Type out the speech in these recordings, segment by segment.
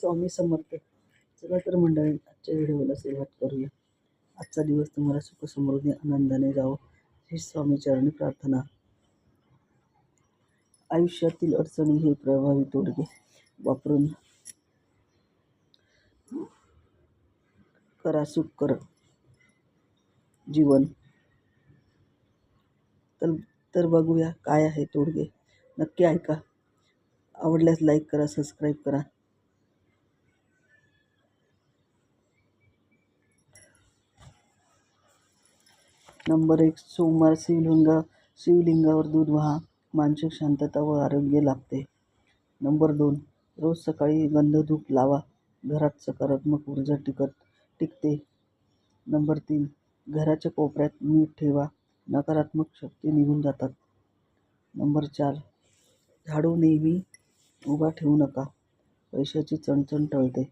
स्वामी समर्थ. चला तर मंडळी आजच्या व्हिडिओला सुरुवात करूया. आजचा दिवस तुम्हाला सुख समृद्धी आनंदाने जावो. ही स्वामी चरणी प्रार्थना. आयुष्यातील अडचणी हे प्रभावी तोडगे. वापरून करा सुख कर जीवन. तर तर बघूया काय आहे तोडगे. नक्की ऐका. आवडल्यास लाईक करा सबस्क्राईब करा. नंबर एक सोमवार शिवलिंग शिवलिंगावर दूध व्हा. मानसिक शांतता व आरोग्य लाभते. नंबर दोन रोज सकाळी गंधधूप लावा. घरात सकारात्मक ऊर्जा टिकत टिकते. नंबर तीन घराच्या कोपऱ्यात मीठ ठेवा. नकारात्मक शक्ती निघून जातात. नंबर चार झाडू नेहमी उभा ठेवू नका. पैशाची चणचण टळते.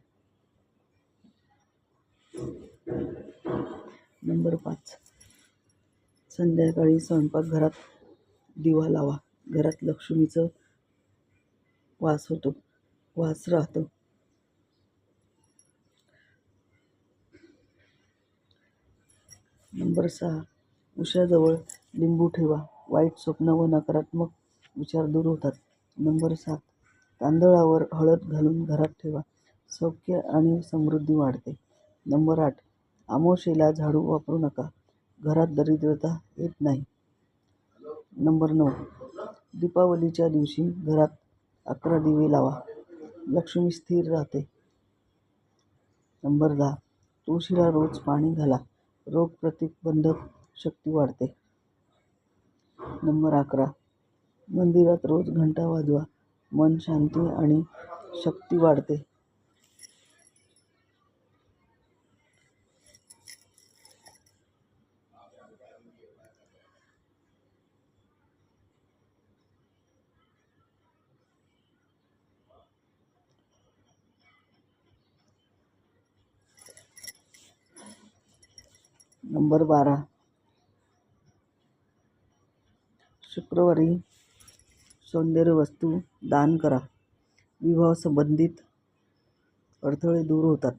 नंबर पाच संध्याकाळी स्वयंपाकघरात दिवा लावा. घरात लक्ष्मीचं वास होतो. वास राहतो. नंबर सहा. उशाजवळ लिंबू ठेवा. वाईट स्वप्न व नकारात्मक विचार दूर होतात. नंबर सात. तांदळावर हळद घालून घरात ठेवा. सौख्य आणि समृद्धी वाढते. नंबर आठ. आमोशेला झाडू वापरू नका. घरात दरिद्रता येत नाही. नंबर नऊ. दीपावलीच्या दिवशी घरात अकरा दिवे लावा. लक्ष्मी स्थिर राहते. नंबर दहा. तुळशीला रोज पाणी घाला. रोग प्रतिबंधक शक्ती वाढते. नंबर अकरा. मंदिरात रोज घंटा वाजवा. मन शांती आणि शक्ती वाढते. नंबर बारा. शुक्रवारी सौंदर्य वस्तू दान करा. विवाह संबंधित अडथळे दूर होतात.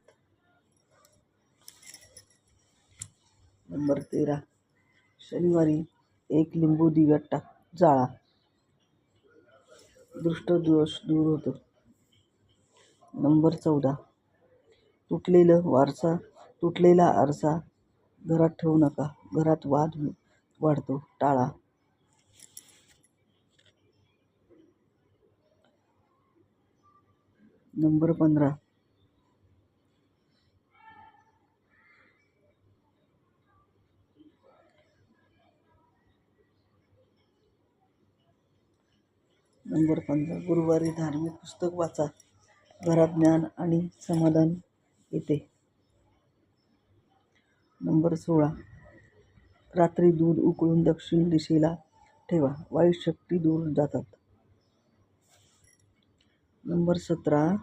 नंबर तेरा. शनिवारी एक लिंबू दिव्यात टाक जाळा. दृष्टदोष दूर होतो. नंबर चौदा. तुटलेलं वारसा तुटलेला आरसा घरात ठेवू नका. घरात वाद वाढतो. टाळा. नंबर पंधरा. नंबर पंधरा. गुरुवारी धार्मिक पुस्तक वाचा. घरात ज्ञान आणि समाधान येते. नंबर सोळा. रात्री दूध उकळून दक्षिण दिशेला ठेवा. वाईट शक्ती दूर जातात. नंबर सतरा.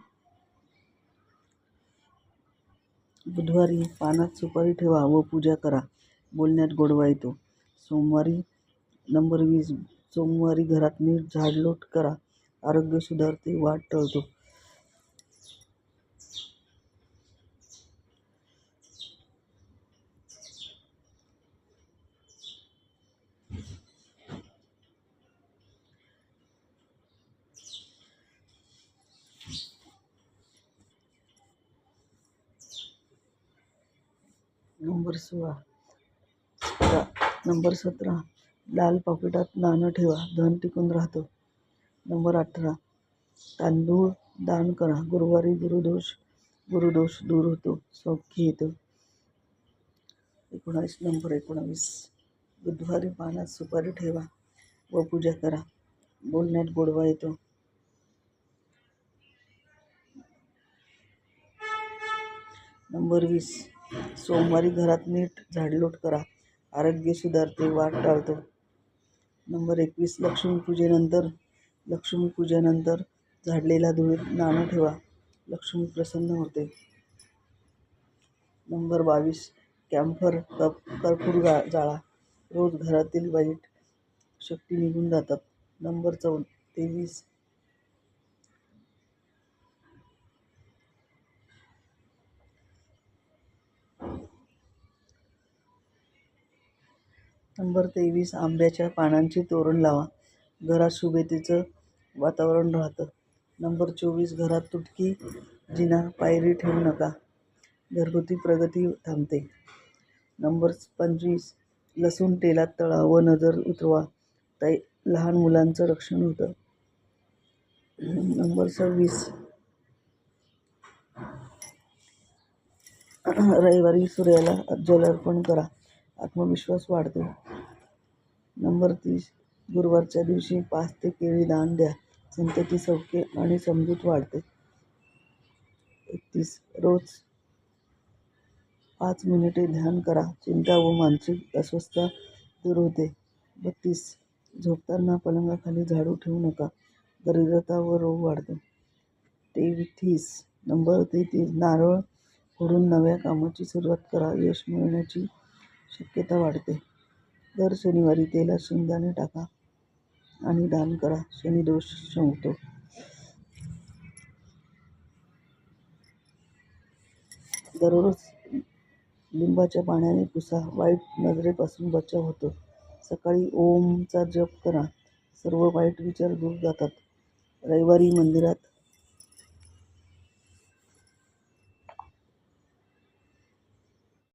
बुधवारी पानात सुपारी ठेवा व पूजा करा. बोलण्यात गोडवा येतो. सोमवारी नंबर वीस. सोमवारी घरात नीट झाडलोट करा. आरोग्य सुधारते वाट टळतो. नंबर सोळा. सतरा नंबर सतरा. लाल पाकिटात नाणं ठेवा. धन टिकून राहतो. नंबर अठरा. तांदूळ दान करा. गुरुवारी गुरुदोष गुरुदोष दूर होतो. सौख्य येतं एकोणावीस नंबर एकोणावीस. बुधवारी पानात सुपारी ठेवा व पूजा करा. बोलण्यात गोडवा येतो. नंबर वीस. सोमवारी घरात नीट झाडलोट करा. आरोग्य सुधारते वाट टाळतो. नंबर एकवीस लक्ष्मीपूजेनंतर लक्ष्मीपूजेनंतर झाडलेला धुळीत नाणं ठेवा. लक्ष्मी प्रसन्न होते. नंबर बावीस कॅम्फर कप कर्पूर गा जाळा. रोज घरातील वाईट शक्ती निघून जातात. नंबर चौ तेवीस नंबर तेवीस आंब्याच्या पानांचे तोरण लावा. घरात शुभेतेचं वातावरण राहतं. नंबर चोवीस घरात तुटकी जिना पायरी ठेवू नका. घरगुती प्रगती थांबते. नंबर पंचवीस लसूण तेलात तळा व नजर उतरवा. ताई लहान मुलांचं रक्षण होतं. नंबर सव्वीस रविवारी सूर्याला जल अर्पण करा. आत्मविश्वास वाढतो. नंबर तीस. गुरुवारच्या दिवशी पाच ते केळी दान द्या. संतती सौख्य आणि समजूत वाढते. एकतीस. रोज पाच मिनिटे ध्यान करा. चिंता व मानसिक अस्वस्थता दूर होते. बत्तीस. झोपताना पलंगाखाली झाडू ठेवू नका. दरिद्रता व रोग वाढतो. तेवीस. नंबर तेहतीस. नारळ फोडून नव्या कामाची सुरुवात करा. यश मिळण्याची शक्यता वाढते. दर शनिवारी तेलात शेंगदाणे टाका आणि दान करा. शनिदोष संपतो दररोज लिंबाच्या पाण्याने पुसा. वाईट नजरेपासून बचाव होतो. सकाळी ओमचा जप करा. सर्व वाईट विचार दूर जातात. रविवारी मंदिरात